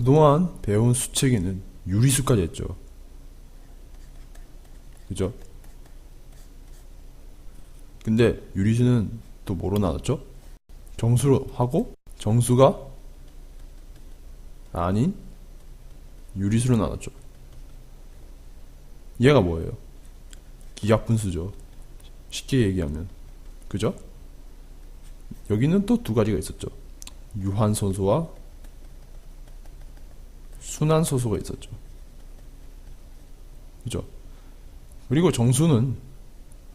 그동안 배운 수체계는 유리수까지 했죠. 그죠? 근데 유리수는 또 뭐로 나눴죠? 정수로 하고 정수가 아닌 유리수로 나눴죠. 얘가 뭐예요? 기하분수죠. 쉽게 얘기하면. 그죠? 여기는 또 두 가지가 있었죠. 유한소수와 순환소수가 있었죠. 그죠? 그리고 정수는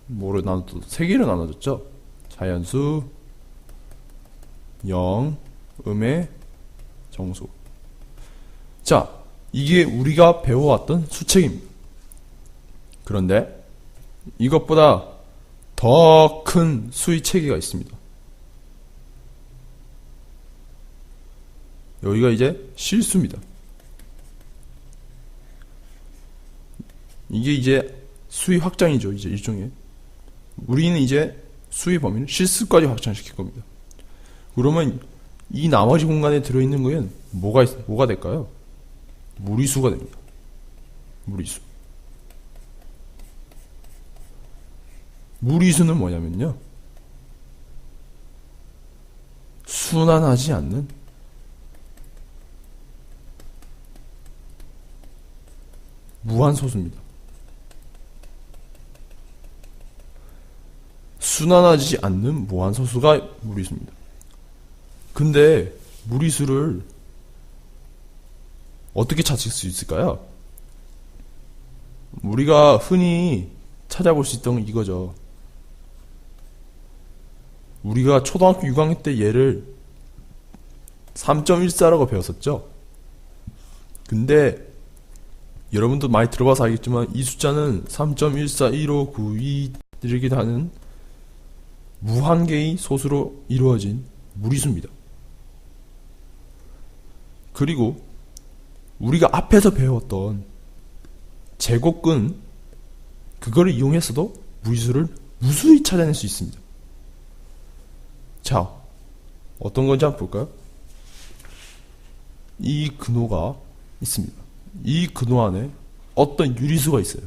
뭐로 나눴죠? 세 개로 나눠졌죠. 자연수, 영, 음의 정수. 자, 이게 우리가 배워왔던 수책입니다. 그런데 이것보다 더 큰 수의 체계가 있습니다. 여기가 이제 실수입니다. 이게 이제 수의 확장이죠. 이제 일종의. 우리는 이제 수의 범위를 실수까지 확장시킬 겁니다. 그러면 이 나머지 공간에 들어있는 거는 뭐가, 있- 뭐가 될까요? 무리수가 됩니다. 무리수. 무리수는 뭐냐면요. 순환하지 않는 무한소수입니다. 순환하지 않는 무한 소수가 무리수입니다. 근데 무리수를 어떻게 찾을 수 있을까요? 우리가 흔히 찾아볼 수 있던 건 이거죠. 우리가 초등학교 6학년 때 얘를 3.14라고 배웠었죠. 근데 여러분도 많이 들어봐서 알겠지만 이 숫자는 3.141592 이렇게 하는 무한 개의 소수로 이루어진 무리수입니다. 그리고 우리가 앞에서 배웠던 제곱근 그거를 이용해서도 무리수를 무수히 찾아낼 수 있습니다. 자, 어떤 건지 한번 볼까요? 이 근호가 있습니다. 이 근호 안에 어떤 유리수가 있어요.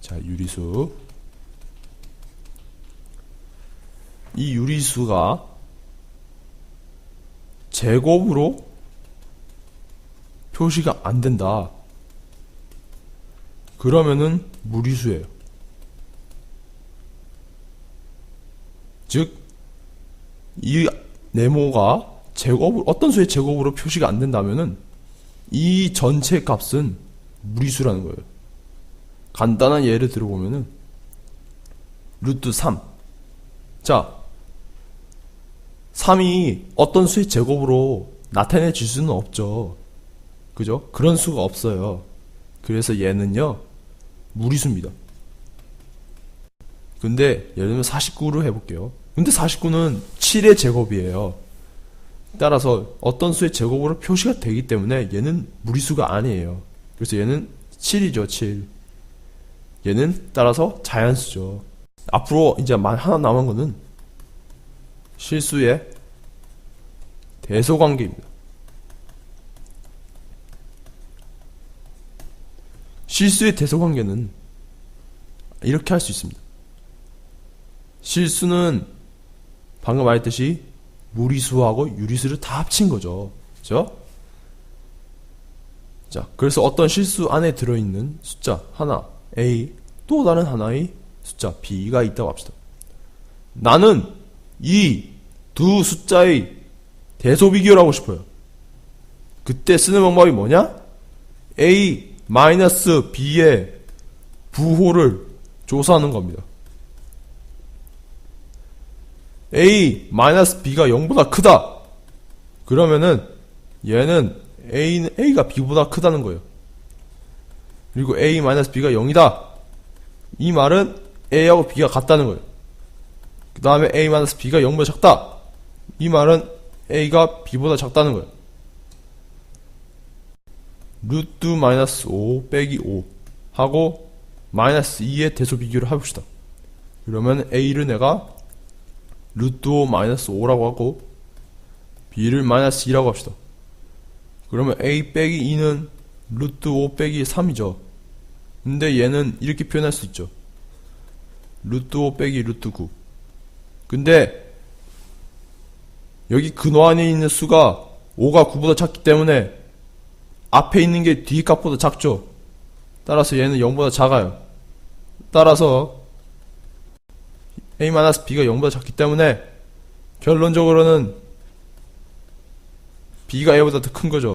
자, 유리수. 이 유리수가 제곱으로 표시가 안 된다. 그러면은 무리수예요. 즉, 이 네모가 제곱, 어떤 수의 제곱으로 표시가 안 된다면은 이 전체 값은 무리수라는 거예요. 간단한 예를 들어보면은 루트 3. 자, 3이 어떤 수의 제곱으로 나타내질 수는 없죠. 그죠? 그런 수가 없어요. 그래서 얘는요, 무리수입니다. 근데, 예를 들면 49로 해볼게요. 근데 49는 7의 제곱이에요. 따라서 어떤 수의 제곱으로 표시가 되기 때문에 얘는 무리수가 아니에요. 그래서 얘는 7이죠, 7. 얘는 따라서 자연수죠. 앞으로 이제 만 하나 남은 거는 실수의 대소관계입니다. 실수의 대소관계는 이렇게 할 수 있습니다. 실수는 방금 말했듯이 무리수하고 유리수를 다 합친 거죠. 그죠? 자, 그래서 어떤 실수 안에 들어있는 숫자 하나, A, 또 다른 하나의 숫자 B가 있다고 합시다. 나는 이 두 숫자의 대소 비교를 하고 싶어요. 그때 쓰는 방법이 뭐냐? A 마이너스 B의 부호를 조사하는 겁니다. A 마이너스 B가 0보다 크다. 그러면은 얘는 A는 A가 B보다 크다는 거예요. 그리고 A 마이너스 B가 0이다. 이 말은 A하고 B가 같다는 거예요. 그 다음에 A 마이너스 B가 0보다 작다. 이 말은 A가 B보다 작다는 거예요. 루트 마이너스 5 빼기 5 하고 마이너스 2의 대소 비교를 해봅시다. 그러면 A를 내가 루트 5 마이너스 5라고 하고 B를 마이너스 2라고 합시다. 그러면 a 빼기 2는 루트 5 빼기 3이죠. 근데 얘는 이렇게 표현할 수 있죠. 루트 5 빼기 루트 9. 근데 여기 근호 안에 있는 수가 5가 9보다 작기 때문에 앞에 있는 게 뒤 값보다 작죠. 따라서 얘는 0보다 작아요. 따라서 a-b가 0보다 작기 때문에 결론적으로는 b가 a보다 더 큰 거죠.